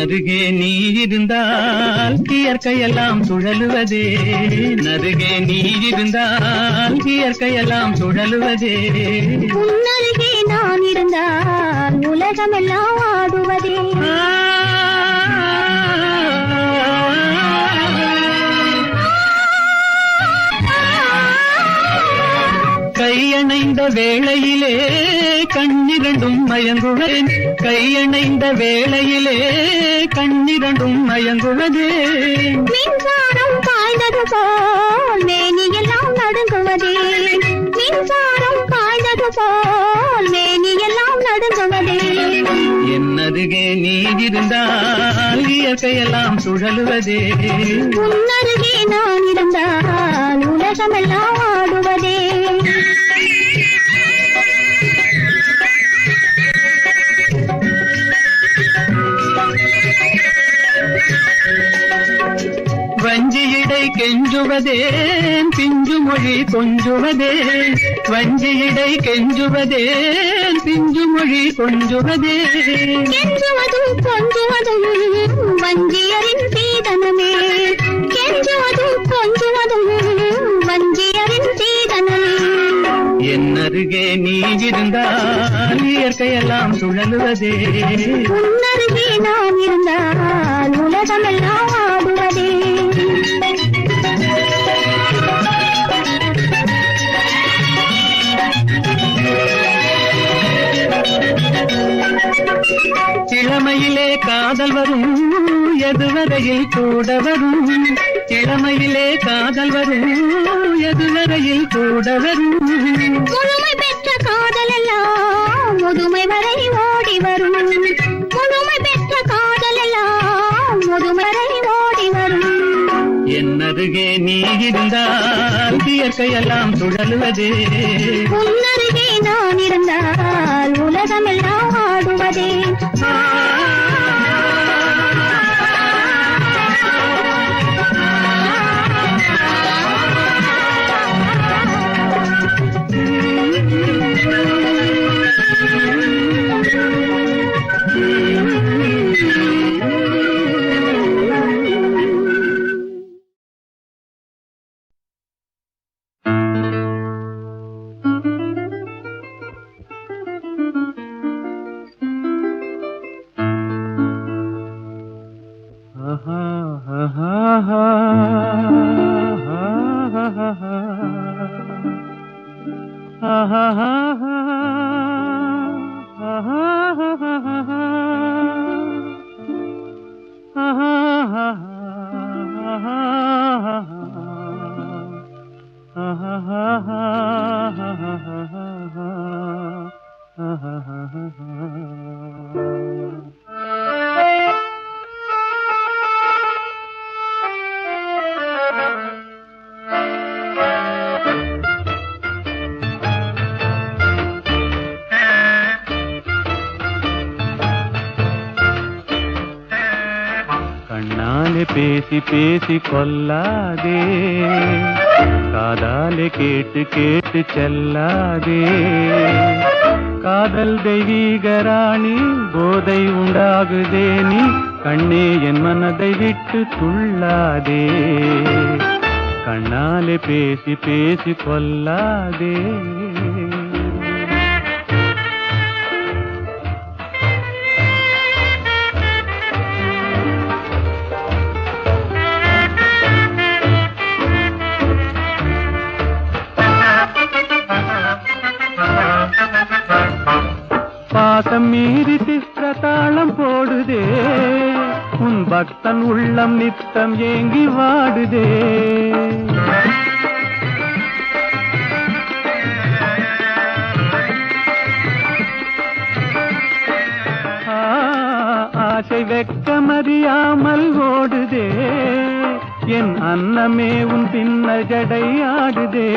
நருகே நீ இருந்தால் இயற்கையெல்லாம் சுழலுவதே. நருகே நீ இருந்தால் இயற்கையெல்லாம் சுழலுவதே. உன்னருகே நான் இருந்தால் உலகமெல்லாம் ஆடுவதே. வேளையிலே கண்ணிரண்டும் மயங்குவேன் கையணைந்த வேளையிலே கண்ணிரண்டும் மயங்குவதே. மின்சாரம் பாய்ந்தது போல் மேனியெல்லாம் நடுங்குவதே. மின்சாரம் பாய்ந்தது போல் மேனியெல்லாம் நடுங்குவதே. என்னருகே நீ இருந்தால் இயற்கையெல்லாம் சுழலுவதே. உன்னருகே நான் இருந்தால் உலகமெல்லாம் ஆடுவதே. கெஞ்சுவதேன் பிஞ்சு மொழி கொஞ்சுவதே. வஞ்சியிடை கெஞ்சுவதேன் பிஞ்சு மொழி கொஞ்சுவதே. கெஞ்சுவதும் கொஞ்சுவதும் வஞ்சியரின் சீதனமே. கெஞ்சுவதும் கொஞ்சுவதும் வஞ்சியரின் சீதனமே. என்னருகே நீ இருந்தால் இயற்கையெல்லாம் சுழலுவதே. உன்னருகே நான் இருந்தால் உலகமெல்லாம் ஆடுவதே. இளமையிலே காதல் வரும் எதுவரையில் கூட வரும். இளமையிலே காதல் வரும் எதுவரையில் கூட வரும். முழுமை பெற்ற காதல் எல்லாம் முதுமை வரை ஓடி வரும். முழுமை பெற்ற காதல் எல்லாம் முதுமை வரை ஓடி வரும். என்னருகே நீ இருந்தால் இயற்கையெல்லாம் சுழலுவதே. உன்னருகே நான் இருந்தால் உலகமெல்லாம் ஆடுவதே பேசி பேசி கொல்லாதே காதாலே கேட்டு கேட்டு செல்லாதே. காதல் தெய்வீகராணி போதை உண்டாகுதே. நீ கண்ணே என் மனதை விட்டு துள்ளாதே. கண்ணாலே பேசி பேசி கொல்லாதே உன் பக்தன் உள்ளம் நித்தம் ஏங்கி வாடுதே. ஆசை வெக்கமறியாமல் ஓடுதே. என் அன்னமே உன் பின்ன ஜடை ஆடுதே.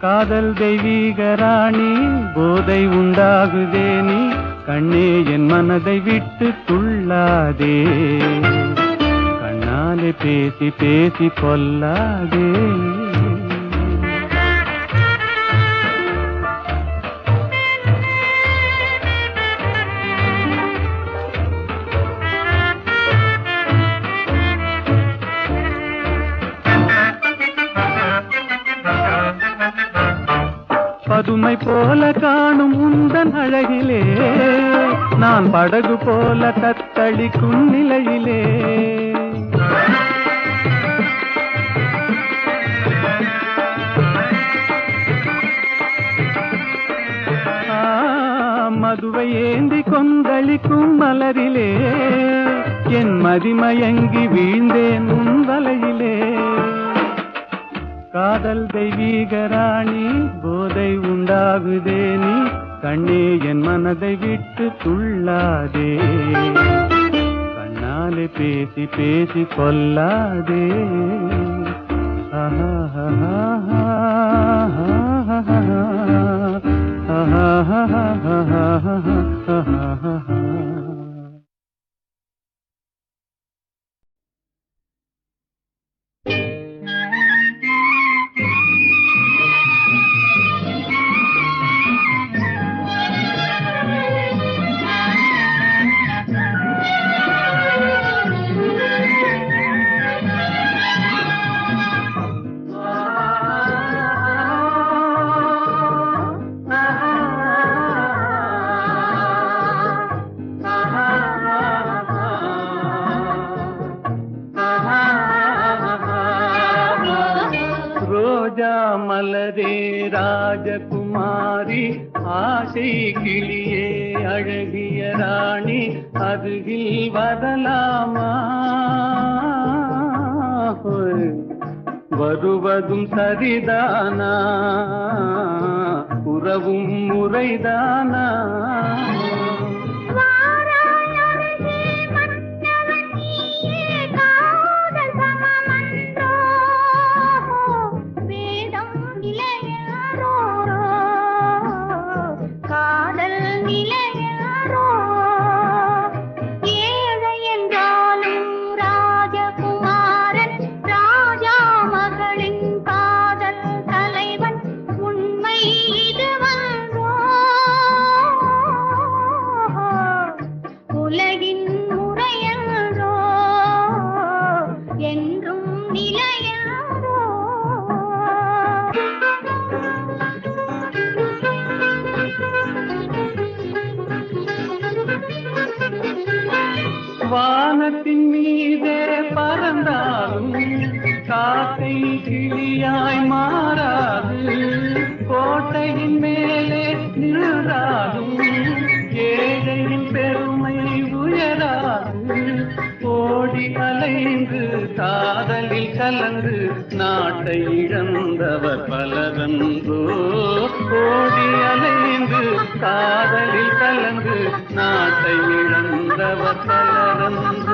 காதல் தெய்வீக ராணி போதை உண்டாகுதே நீ. கண்ணே என் மனதை விட்டு துள்ளாதே. கண்ணாலே பேசி பேசி கொல்லாதே பதுமை போல காணும் உந்தன் அழகிலே. நான் படகு போல தத்தளிக்கும் நிலையிலே மதுவை ஏந்தி கொந்தளிக்கும் மலரிலே. என் மதிமயங்கி வீழ்ந்தேன் உன் வலையிலே. காதல் தெய்வீக ராணி போதை உண்டாகுதே நீ கண்ணே என் மனதை விட்டு துள்ளாதே. கண்ணாலே பேசி பேசி கொல்லாதே ஆஹா ஆஹா ஆஹா ஆஹா ஆஹா உறவும் முறைதானா? நாட்டை இழந்தவர் பலரன்றோ ஓடி அலைந்து காதலில் கலந்து நாட்டை இழந்தவர் பலரன்றோ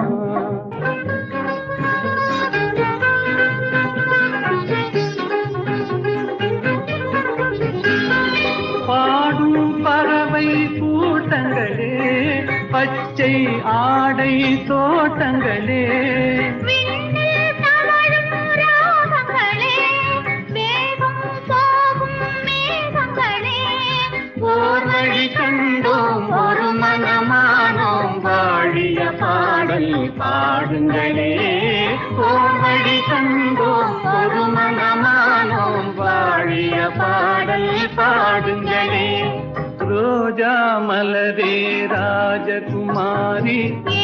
பச்சை ஆடை தோட்டங்களே. விண்ணில் தவழும் ராகங்களே வேகம் போகும் மேகங்களே. வழி கண்டோம் ஒரு மனமானோம் வாழிய பாடல் பாடுங்களே जा मलरे राजकुमारी।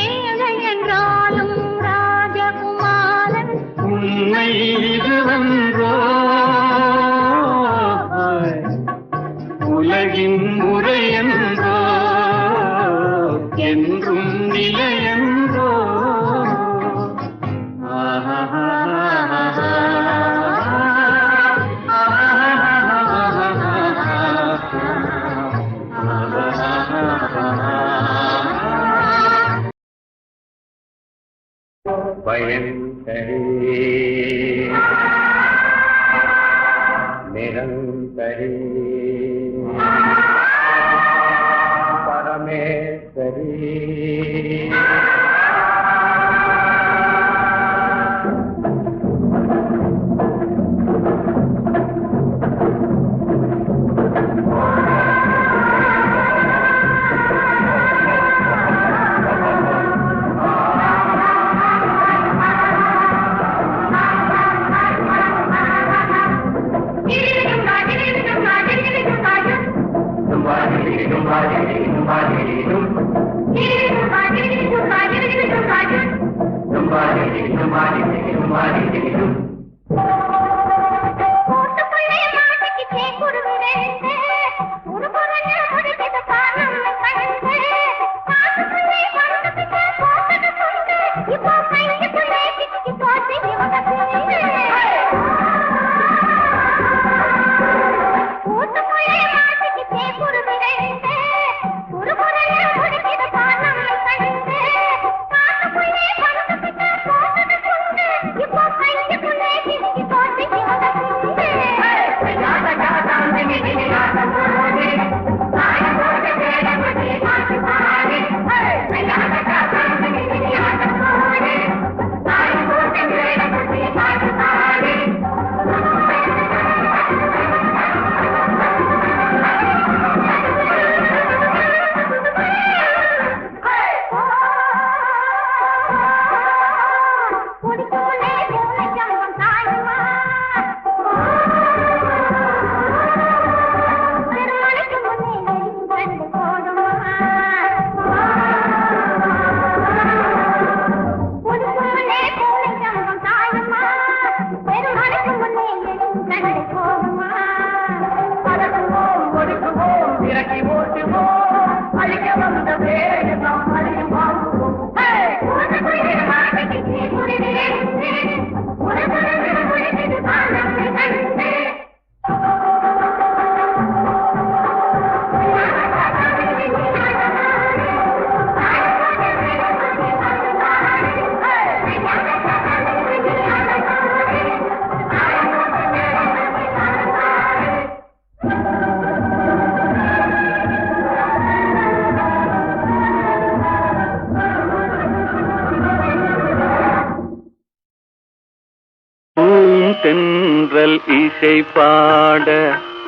பூந்தென்றல் இசை பாட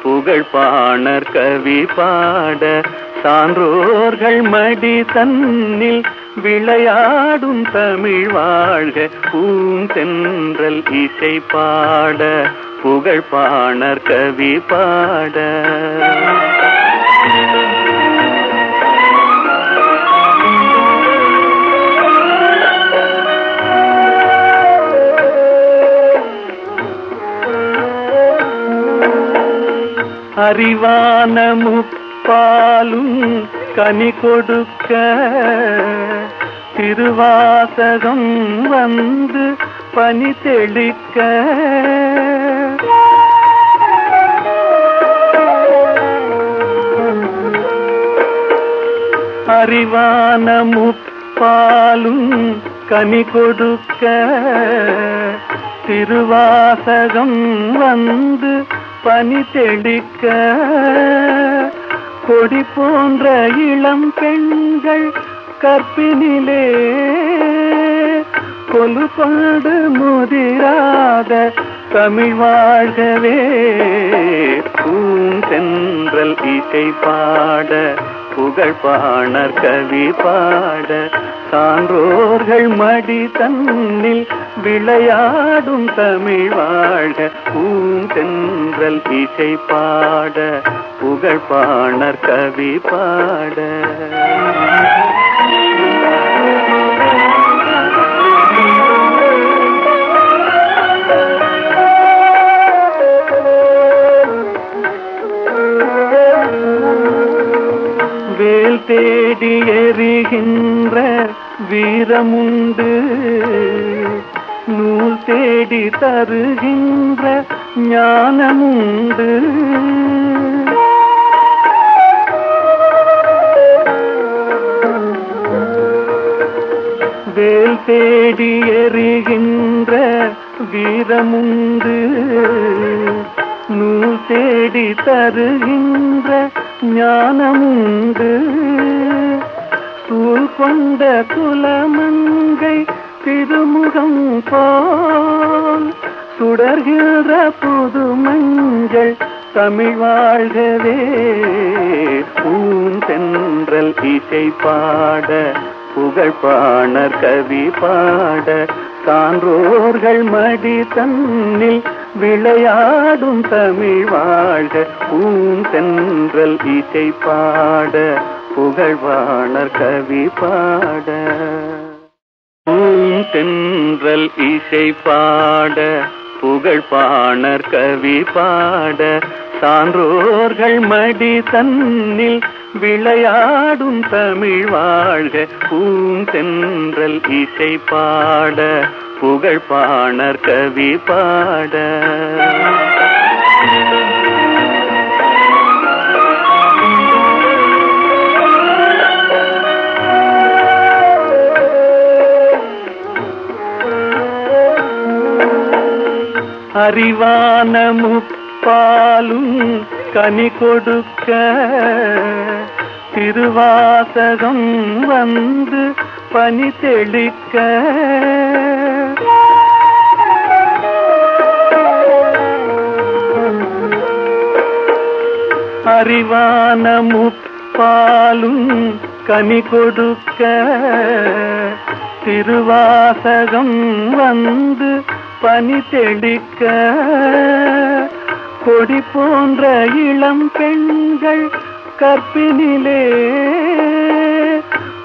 புகழ்பாணர் கவி பாட சான்றோர்கள் மடி தன்னில் விளையாடும் தமிழ் வாழ்க பூந்தென்றல் இசை பாட புகழ்பாணர் கவி பாட. அறிவான முப்பாலும் கனி கொடுக்க திருவாசகம் வந்து பனி தெளிக்க. அறிவான முப்பாலும் கனி கொடுக்க திருவாசகம் வந்து பனி தெளிக்க கொடி போன்ற இளம் பெண்கள் கற்பினிலே கொலுபாடு முதிராத தமிழ் வாழ்கவே பூந்தென்றல் இசை பாட புகழ் பாணர் கவி பாட சான்றோர்கள் மடி தன்னில் விளையாடும் தமிழ் வாழ பூந்தென்றல் இசை பாட புகழ்பாணர் கவி பாட. நேரமுண்டு நூல் தேடி தருகின்ற ஞானமுண்டு. வேல் தேடி எறிகின்ற வீரமுண்டு நூல் தேடி தருகின்ற ஞானமுண்டு. சூழ் கொண்ட குலமங்கை திருமுகம் போல் சுடர்கிற புது மஞ்சள் தமிழ் வாழ்கவே. பூந்தென்றல் இசை பாட புகழ்பாணர் கவி பாட சான்றோர்கள் மடி தன்னில் விளையாடும் தமிழ் வாழ்க. பூந்தென்றல் இசை பாட புகழ்வாணர் கவி பாட. தென்றல் இசை பாட. புகழ்பாணர் கவி பாட. சான்றோர்கள் மடி தன்னில் விளையாடும் தமிழ் வாழ்க. பூந்தென்றல் இசை பாட. புகழ்பாணர் கவி பாட. அறிவான முப்பாலும் கனி கொடுக்க திருவாசகம் வந்து பனி தெளிக்க. அறிவான முப்பாலும் கனி கொடுக்க. திருவாசகம் வந்து பனி தெளிக்க கொடி போன்ற இளம் பெண்கள் கற்பினிலே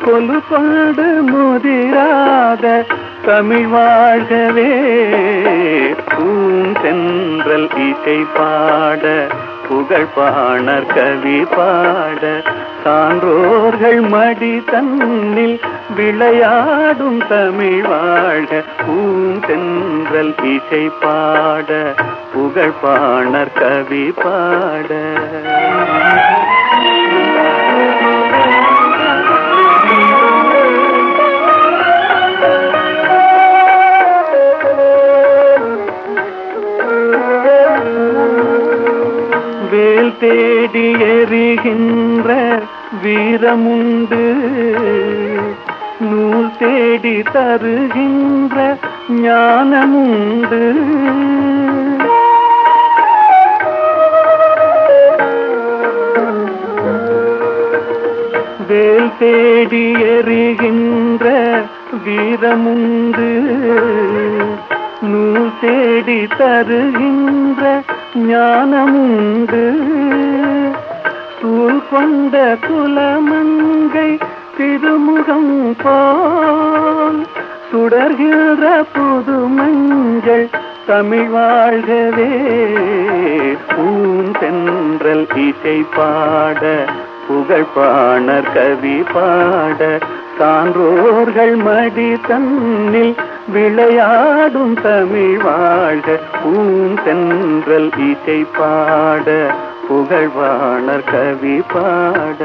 கொலுபாடு முதிராத தமிழ் வாழ்கவே பூந்தென்றல் இசை பாட புகழ் பாணர் கவி பாட சான்றோர்கள் மடி தன்னில் விளையாடும் தமிழ் வாழ பூந்தென்றல் இசை பாட புகழ் பாணர் கவி பாட. வீரமுண்டு நூல் தேடி தருகின்ற ஞானமுண்டு. வேல் தேடி எறிகின்ற வீரமுண்டு நூல் தேடி தருகின்ற ஞானமுண்டு. சூழ் கொண்ட குலமங்கை திருமுகம் போல் சுடர்கிற புது மஞ்சள் தமிழ் வாழ்கவே. பூந்தென்றல் இசை பாட புகழ்பாணர் கவி பாட சான்றோர்கள் மடி தன்னில் விளையாடும் தமிழ் வாழ்க. பூந்தென்றல் இசை பாட புகழ்வாணர் கவி பாட.